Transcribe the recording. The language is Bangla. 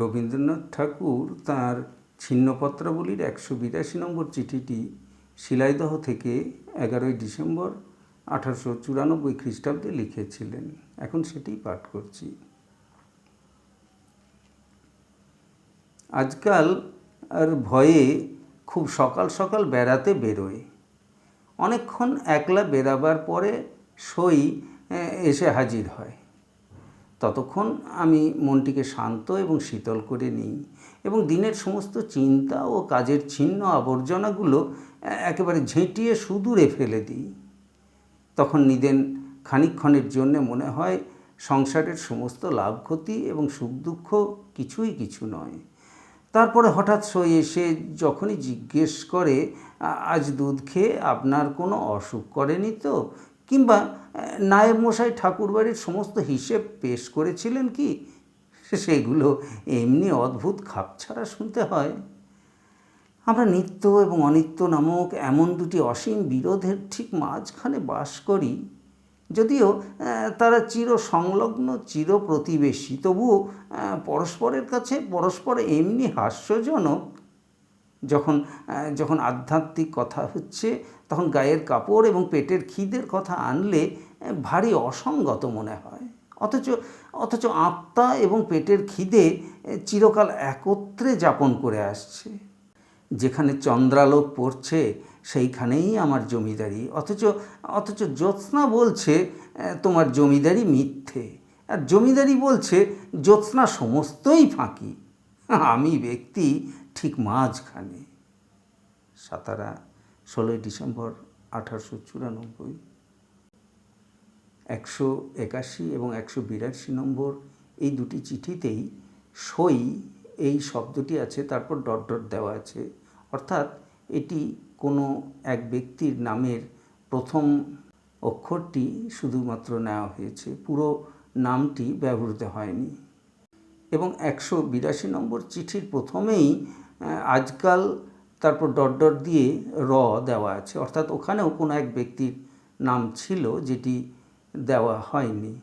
রবীন্দ্রনাথ ঠাকুর তাঁর ছিন্নপত্রাবলীর একশো বিরাশি নম্বর চিঠিটি শিলাইদহ থেকে এগারোই ডিসেম্বর আঠারোশো চুরানব্বই খ্রিস্টাব্দে লিখেছিলেন। এখন সেটি পাঠ করছি। আজকাল আর ভয়ে খুব সকাল সকাল বেড়াতে বেরোয়। অনেকক্ষণ একলা বেরাবার পরে সই এসে হাজির হয়। ততক্ষণ আমি মনটিকে শান্ত এবং শীতল করে নিই এবং দিনের সমস্ত চিন্তা ও কাজের ছিন্ন আবর্জনাগুলো একেবারে ঝেঁটিয়ে সুদূরে ফেলে দিই। তখন নিদেন খানিকক্ষণের জন্যে মনে হয় সংসারের সমস্ত লাভ ক্ষতি এবং সুখ দুঃখ কিছুই কিছু নয়। তারপরে হঠাৎ সই এসে যখনই জিজ্ঞেস করে আজ দুধ খেয়ে আপনার কোনো অসুখ করেনি তো? কিংবা নায়েব মশাই ঠাকুরবাড়ির সমস্ত হিসেব পেশ করেছিলেন কি? সেগুলো এমনি অদ্ভুত খাপছাড়া শুনতে হয়। আমরা নিত্য এবং অনিত্য নামক এমন দুটি অসীম বিরোধের ঠিক মাঝখানে বাস করি, যদিও তারা চির সংলগ্ন চির প্রতিবেশী তবুও পরস্পরের কাছে পরস্পর এমনি হাস্যজনক যখন যখন আধ্যাত্মিক কথা হচ্ছে, তখন গায়ের কাপড় এবং পেটের খিদের কথা আনলে ভারী অসঙ্গত মনে হয়। অথচ অথচ আত্মা এবং পেটের খিদে চিরকাল একত্রে যাপন করে আসছে। যেখানে চন্দ্রালোক পড়ছে, সেইখানেই আমার জমিদারি। অথচ অথচ জ্যোৎস্না বলছে তোমার জমিদারি মিথ্যে। আর জমিদারি বলছে, জ্যোৎস্না সমস্তই ফাঁকি। আমি ব্যক্তি ঠিক মাঝখানে সাতারা ষোলোই ডিসেম্বর আঠারোশো চুরানব্বই, একশো একাশি এবং একশো বিরাশি নম্বর এই দুটি চিঠিতেই সই এই শব্দটি আছে, তারপর ডট ডট দেওয়া আছে। অর্থাৎ এটি কোনো এক ব্যক্তির নামের প্রথম অক্ষরটি শুধুমাত্র নেওয়া হয়েছে, পুরো নামটি ব্যবহৃত হয়নি। এবং একশো বিরাশি নম্বর চিঠির প্রথমেই আজকাল তারপর ডট ডট দিয়ে র দেওয়া আছে। অর্থাৎ ওখানেও কোনো এক ব্যক্তির নাম ছিল যেটি দেওয়া হয়নি।